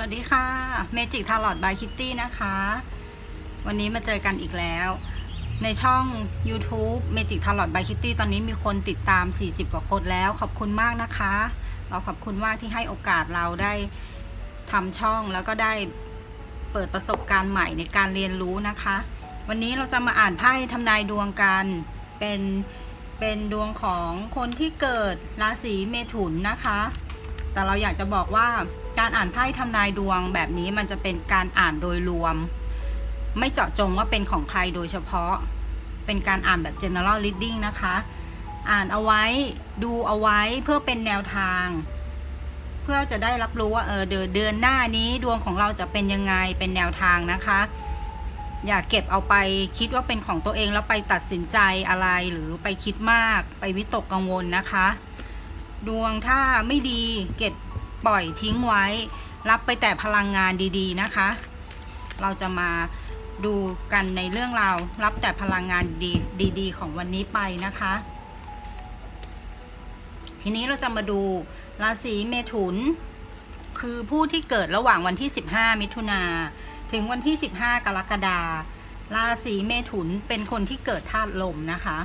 วัสดีค่ะเมจิกทาร์ลอดบายคิตตี้นะคะ วันนี้มาเจอกันอีกแล้ว ในช่อง YouTube Magic Tarot by Kitty ตอนนี้มีคนติดตาม 40 กว่าคนแล้ว ขอบคุณมากนะคะ เราขอบคุณมากที่ให้โอกาสเราได้ทำช่องแล้วก็ได้เปิดประสบการณ์ใหม่ในการเรียนรู้นะคะ วันนี้เราจะมาอ่านไพ่ทำนายดวงกันเป็นเป็นดวงของคนที่เกิดราศีเมถุนนะคะ แต่เราอยากจะบอกว่า การอ่านไพ่ทำนายดวงแบบนี้มันจะเป็นการอ่านโดยรวม ไม่เจาะจงว่าเป็นของใครโดยเฉพาะ เป็นการอ่านแบบ general reading นะคะ อ่านเอาไว้ดูเอาไว้เพื่อเป็นแนวทาง เพื่อจะได้รับรู้ว่าเออเดือนเดือนหน้านี้ดวงของเราจะเป็นยังไงเป็นแนวทางนะคะ อย่าเก็บเอาไปคิดว่าเป็นของตัวเองแล้วไปตัดสินใจอะไรหรือไปคิดมากไปวิตกกังวลนะคะ ดวงถ้าไม่ดีเก็บ ปล่อยทิ้งไว้ รับไปแต่พลังงานดีๆนะคะ เราจะมาดูกันในเรื่องราวรับแต่พลังงานดีดีๆ ของวันนี้ไปนะคะ ทีนี้เราจะมาดูราศีเมถุน คือผู้ที่เกิดระหว่างวันที่ 15 มิถุนาถึงวันที่ 15 กรกฎาราศีเมถุนเป็นคนที่เกิดธาตุลมนะคะ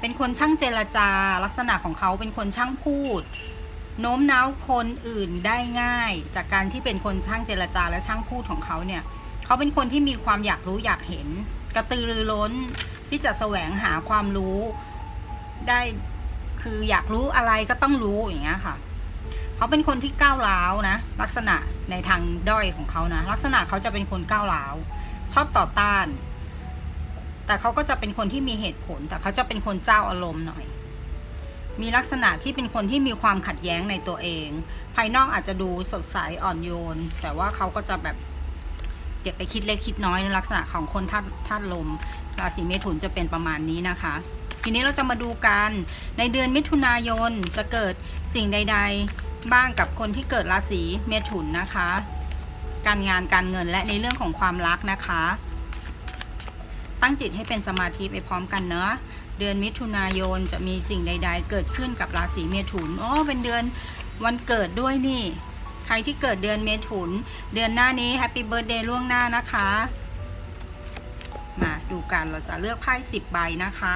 เป็นคนช่างเจรจา ลักษณะของเขาเป็นคนช่างพูด โน้มน้าวคนอื่นได้ง่าย จากการที่เป็นคนช่างเจรจาและช่างพูดของเขาเนี่ยเขาเป็นคนที่มีความอยากรู้อยากเห็น กระตือรือร้นที่จะแสวงหาความรู้ได้คืออยากรู้อะไรก็ต้องรู้อย่างเงี้ยค่ะเขาเป็นคนที่ก้าวร้าวนะ ลักษณะในทางด้อยของเขานะ ลักษณะเขาจะเป็นคนก้าวร้าวชอบต่อต้าน แต่เขาก็จะเป็นคนที่มีเหตุผล แต่เขาจะเป็นคนเจ้าอารมณ์หน่อย มีลักษณะที่เป็นคนที่มีความขัดแย้งในตัวเอง ภายนอกอาจจะดูสดใสอ่อนโยน แต่ว่าเขาก็จะแบบเก็บไปคิดเล็กคิดน้อยในลักษณะของคนธาตุธาตุลม ราศีเมถุนจะเป็นประมาณนี้นะคะ ทีนี้เราจะมาดูกันในเดือนมิถุนายนจะเกิดสิ่งใด ๆ บ้างกับคนที่เกิดราศีเมถุนนะคะ การงานการเงินและในเรื่องของความรักนะคะ ตั้งจิตให้เป็นสมาธิไปพร้อมกันเนอะเดือนมิถุนายนจะมีสิ่งใด ๆ เกิดขึ้นกับราศีเมถุนอ๋อเป็นเดือนวันเกิดด้วยนี่ ใครที่เกิดเดือนเมถุน เดือนหน้านี้แฮปปี้เบิร์ดเดย์ล่วงหน้านะคะ มาดูกันเราจะเลือกไพ่สิบใบนะคะ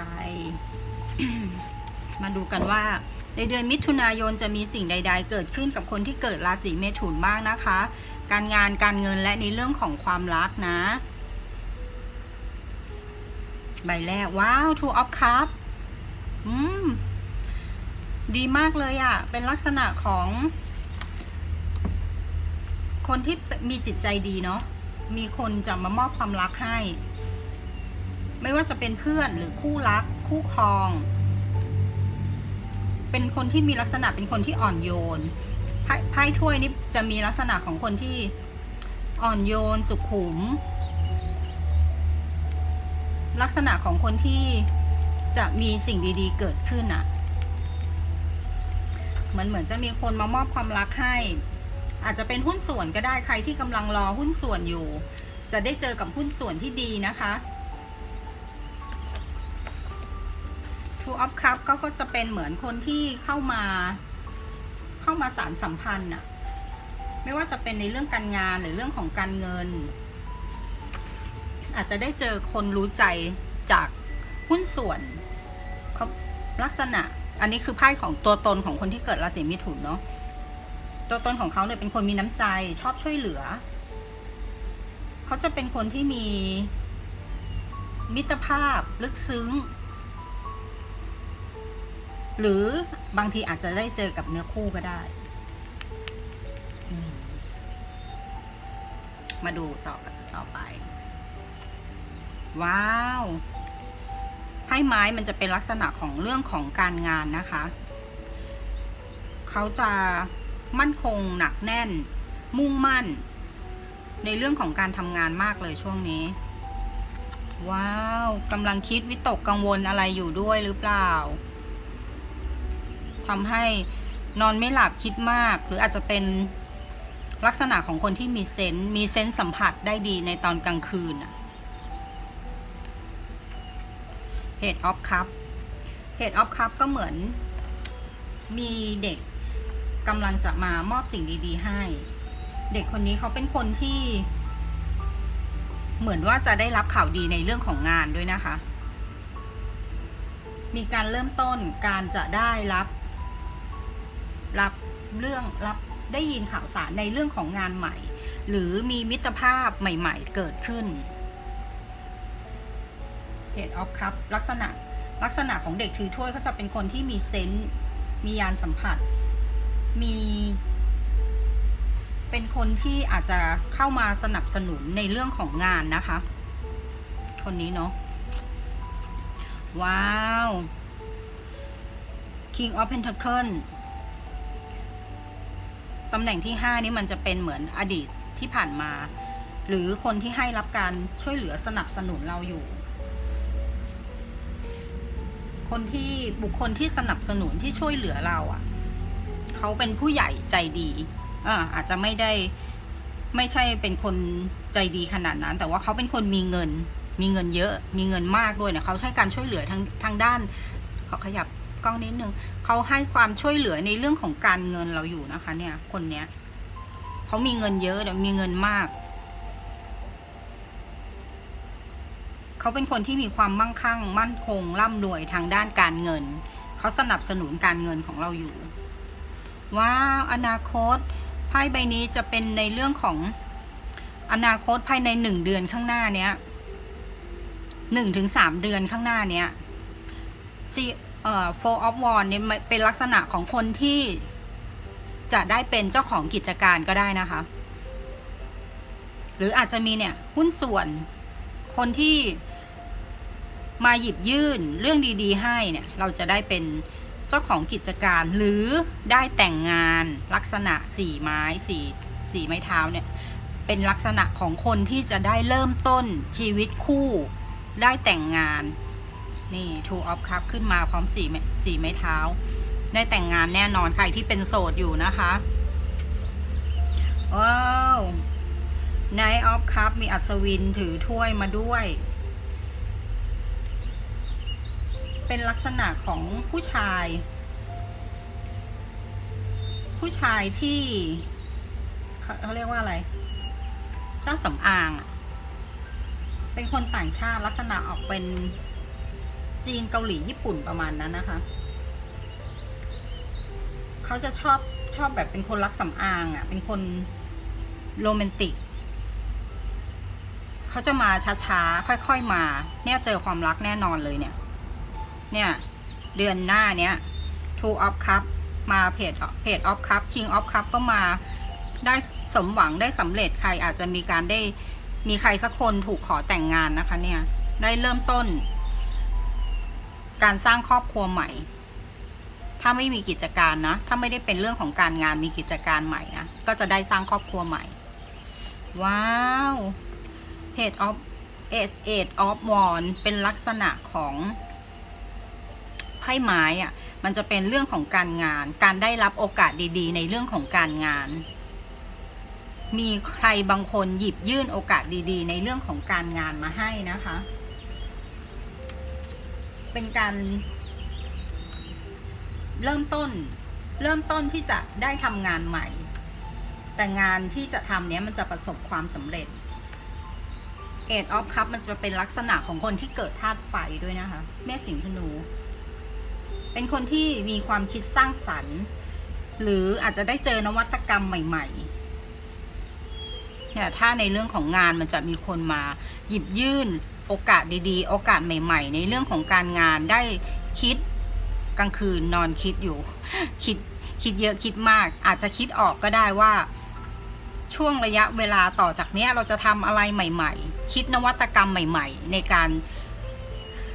ใบ มาดูกันว่า ในเดือนมิถุนายนจะมีสิ่งใด ๆ เกิดขึ้นกับคนที่เกิดราศีเมถุนบ้างนะคะ การงานการเงินและในเรื่องของความรักนะ ใบแรก ว้าว two of cup อืม ดีมากเลยอะ่ะ เป็นลักษณะของ คนที่มีจิตใจดีเนาะมีคนจะมามอบความรักให้ ไม่ว่าจะเป็นเพื่อนหรือคู่รัก คู่ครอง เป็นคนที่มีลักษณะเป็นคนที่อ่อนโยนไพ่ถ้วยนี่จะมีลักษณะของคนที่อ่อนโยนสุขุม ลักษณะของคนที่จะมีสิ่งดีๆ เกิดขึ้นอะเหมือนเหมือนจะมีคนมามอบความรักให้ อาจจะเป็นหุ้นส่วนก็ได้ใครที่กำลังรอหุ้นส่วนอยู่ จะได้เจอกับหุ้นส่วนที่ดีนะคะ Two of Cup ก็ก็จะเป็นเหมือนคนที่เข้ามา เข้ามาสารสัมพันธ์น่ะไม่ว่าจะเป็นในเรื่องการงานหรือเรื่องของการเงิน อาจจะได้เจอคนรู้ใจจากหุ้นส่วนเขาลักษณะ อันนี้คือไพ่ของตัวตนของคนที่เกิดราศีมิถุนเนาะตัวตนของเขาเนี่ยเป็นคนมีน้ำใจชอบช่วยเหลือ เขาจะเป็นคนที่มีมิตรภาพลึกซึ้ง หรือบางทีอาจจะได้เจอกับเนื้อคู่ก็ได้ มาดูต่อต่อไป ว้าวไพ่ไม้มันจะเป็นลักษณะของเรื่องของการงานนะคะ เขาจะมั่นคงหนักแน่น มุ่งมั่น ในเรื่องของการทำงานมากเลยช่วงนี้ ว้าวกำลังคิดวิตกกังวลอะไรอยู่ด้วยหรือเปล่า ทำให้นอนไม่หลับคิดมาก หรืออาจจะเป็นลักษณะของคนที่มีเซนส์มีเซนส์สัมผัสได้ดีในตอนกลางคืนอะ Head of Cup Head of Cup ก็เหมือนมีเด็กกำลังจะมามอบสิ่งดี ๆ ให้ เด็กคนนี้เขาเป็นคนที่ เหมือนว่าจะได้รับข่าวดีในเรื่องของงานด้วยนะคะ มีการเริ่มต้นการจะได้รับ รับเรื่องรับได้ยินข่าวสารในเรื่องของงานใหม่ หรือมีมิตรภาพใหม่ ๆ เกิดขึ้น Head of Cup ลักษณะลักษณะของเด็กถือถ้วยเขาจะเป็นคนที่มีเซนส์มียานสัมผัส มี เป็นคนที่อาจจะเข้ามาสนับสนุนในเรื่องของงานนะคะ คนนี้เนาะว้าว King of Pentacle ตำแหน่งที่ 5 นี้มันจะเป็นเหมือนอดีตที่ผ่านมา หรือคนที่ให้รับการช่วยเหลือสนับสนุนเราอยู่ คนที่บุคคลที่สนับสนุนที่ช่วยเหลือเราอะ่ะเขาเป็นผู้ใหญ่ใจดีอ่าอาจจะไม่ได้ไม่ใช่เป็นคนใจดีขนาดนั้น แต่ว่าเขาเป็นคนมีเงิน มีเงินเยอะ มีเงินมากด้วยเนี่ยเขาใช้การช่วยเหลือทางทางด้านขอขยับ กล้องนิดนึงเขาให้ความช่วยเหลือในเรื่องของการเงินเราอยู่นะคะ เนี่ย คนเนี้ยเขามีเงินเยอะแต่มีเงินมากเขาเป็นคนที่มีความมั่งคั่ง มั่นคงร่ำรวยทางด้านการเงิน เขาสนับสนุนการเงินของเราอยู่ว้าอนาคตไพ่ใบนี้จะเป็นในเรื่องของอนาคตภายในหนึ่งเดือนข้างหน้าเนี้ยหนึ่งถึงสามเดือนข้างหน้าเนี้ยซี เอ่อ four of wands เนี่ยเป็นลักษณะของคนที่จะได้เป็นเจ้าของกิจการก็ได้นะคะ หรืออาจจะมีเนี่ยหุ้นส่วน คนที่มาหยิบยื่นเรื่องดี ๆ ให้เนี่ย เราจะได้เป็นเจ้าของกิจการหรือได้แต่งงานลักษณะสี่ไม้สี่สี่ไม้เท้าเนี่ย เป็นลักษณะของคนที่จะได้เริ่มต้นชีวิตคู่ ได้แต่งงาน นี่ two of cup ขึ้นมาพร้อมสี่สี่ไม้เท้า ได้แต่งงานแน่นอนใครที่เป็นโสดอยู่นะคะ ว้าว Knight of Cup มีอัศวินถือถ้วยมาด้วย เป็นลักษณะของผู้ชาย ผู้ชายที่เขาเขาเรียกว่าอะไร เจ้าสำอาง เป็นคนต่างชาติลักษณะออกเป็น จีนเกาหลีญี่ปุ่นประมาณนั้นนะคะ เขาจะชอบชอบแบบเป็นคนรักสำอางอะ่ะ เป็นคนโรแมนติก เขาจะมาช้าๆ ค่อยๆมา เนี่ยเจอความรักแน่นอนเลยเนี่ย เนี่ย เดือนหน้าเนี้ย Two of Cup มาเพจเพจ of Cup King of Cup ก็มาได้สมหวังได้สำเร็จใครอาจจะมีการได้มีใครสักคนถูกขอแต่งงานนะคะเนี่ย ได้เริ่มต้น การสร้างครอบครัวใหม่ ถ้าไม่มีกิจการนะ ถ้าไม่ได้เป็นเรื่องของการงานมีกิจการใหม่นะ ก็จะได้สร้างครอบครัวใหม่ ว้าว Head of Eight Eight of Wands เป็นลักษณะของไพ่ไม้อะ่ะ มันจะเป็นเรื่องของการงาน การได้รับโอกาสดีๆ ในเรื่องของการงาน มีใครบางคนหยิบยื่นโอกาสดีๆ ในเรื่องของการงานมาให้นะคะ เป็นการเริ่มต้น เริ่มต้นที่จะได้ทำงานใหม่ แต่งานที่จะทำเนี้ยมันจะประสบความสำเร็จเอ of ออฟคัพมันจะเป็นลักษณะของคนที่เกิดธาตุไฟด้วยนะคะ เมษสิงห์ธนู เป็นคนที่มีความคิดสร้างสรรค์ หรืออาจจะได้เจอนวัตกรรมใหม่ๆเนี่ยถ้าในเรื่องของงานมันจะมีคนมาหยิบยื่น โอกาสดีๆ โอกาสใหม่ ๆ ในเรื่องของการงานได้คิดกลางคืนนอนคิดอยู่ คิดคิดเยอะคิดมาก อาจจะคิดออกก็ได้ว่า ช่วงระยะเวลาต่อจากนี้เราจะทำอะไรใหม่ ๆ คิดนวัตกรรมใหม่ ๆ ในการ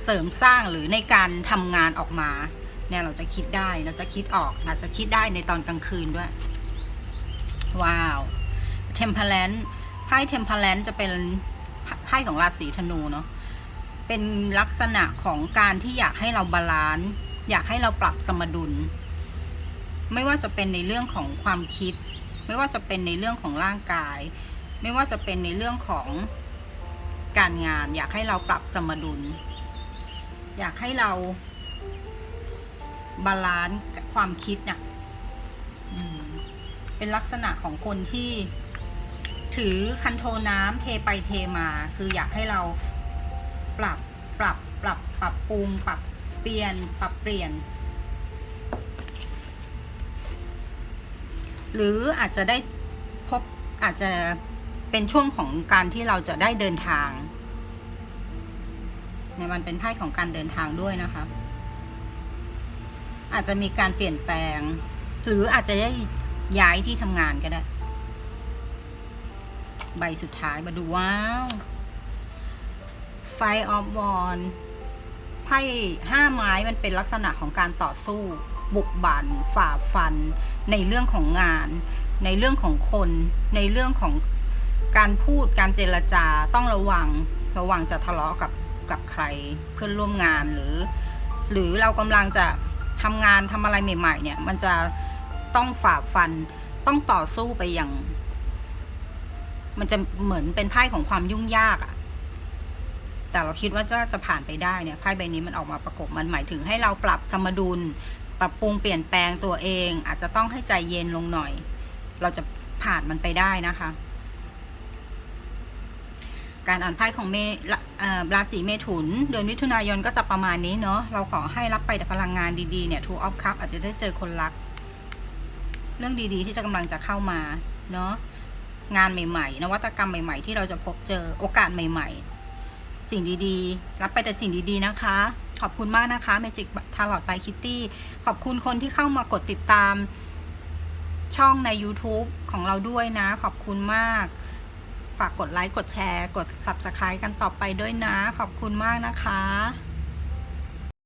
เสริมสร้างหรือในการทำงานออกมาเนี่ยเราจะคิดได้เราจะคิดออก อาจจะคิดได้ในตอนกลางคืนด้วย ว้าว Temperance ไพ่ Temperance จะเป็น ไพ่ของราศีธนูเนาะเป็นลักษณะของการที่อยากให้เราบาลานซ์อยากให้เราปรับสมดุล ไม่ว่าจะเป็นในเรื่องของความคิด ไม่ว่าจะเป็นในเรื่องของร่างกาย ไม่ว่าจะเป็นในเรื่องของการงาน อยากให้เราปรับสมดุล อยากให้เราบาลานซ์ความคิดน่ะเป็นลักษณะของคนที่ ถือคันโทน้ำเทไปเทมา คืออยากให้เราปรับปรับปรับปรับปรุงปรับเปลี่ยนปรับเปลี่ยน หรืออาจจะได้พบอาจจะเป็นช่วงของการที่เราจะได้เดินทางเนี่ยมันเป็นไพ่ของการเดินทางด้วยนะคะ อาจจะมีการเปลี่ยนแปลง หรืออาจจะได้ย้ายที่ทำงานก็ได้ ใบสุดท้ายมาดูว้าวไฟออฟบอลไพ่ห้าไม้มันเป็นลักษณะของการต่อสู้ บุกบันฝ่าฟัน ในเรื่องของงาน ในเรื่องของคน ในเรื่องของการพูดการเจรจาต้องระวัง ระวังจะทะเลาะกับกับใครเพื่อนร่วมงานหรือ หรือเรากำลังจะทำงานทำอะไรใหม่ ๆ เนี่ย มันจะต้องฝ่าฟันต้องต่อสู้ไปอย่าง มันจะเหมือนเป็นไพ่ของความยุ่งยากอะแต่เราคิดว่าจะจะผ่านไปได้เนี่ยไพ่ใบนี้มันออกมาประกบมันหมายถึงให้เราปรับสมดุล ปรับปรุงเปลี่ยนแปลงตัวเอง อาจจะต้องให้ใจเย็นลงหน่อย เราจะผ่านมันไปได้นะคะ การอ่านไพ่ของเมราศีเมถุน เดือนมิถุนายนก็จะประมาณนี้เนาะเราขอให้รับไปแต่พลังงานดีๆเนี่ย Two of Cup อาจจะได้เจอคนรัก เรื่องดีๆที่จะกำลังจะเข้ามาเนาะ งานใหม่ๆ นวัตกรรมใหม่ ๆ ที่เราจะพบเจอโอกาสใหม่ ๆ สิ่งดีๆ รับไปแต่สิ่งดีๆนะคะ ขอบคุณมากนะคะ Magic Tarot by Kitty ขอบคุณคนที่เข้ามากดติดตามช่องใน YouTube ของเราด้วยนะ ขอบคุณมาก ฝากกดไลค์ กดแชร์ กด Subscribe กันต่อไปด้วยนะ ขอบคุณมากนะคะ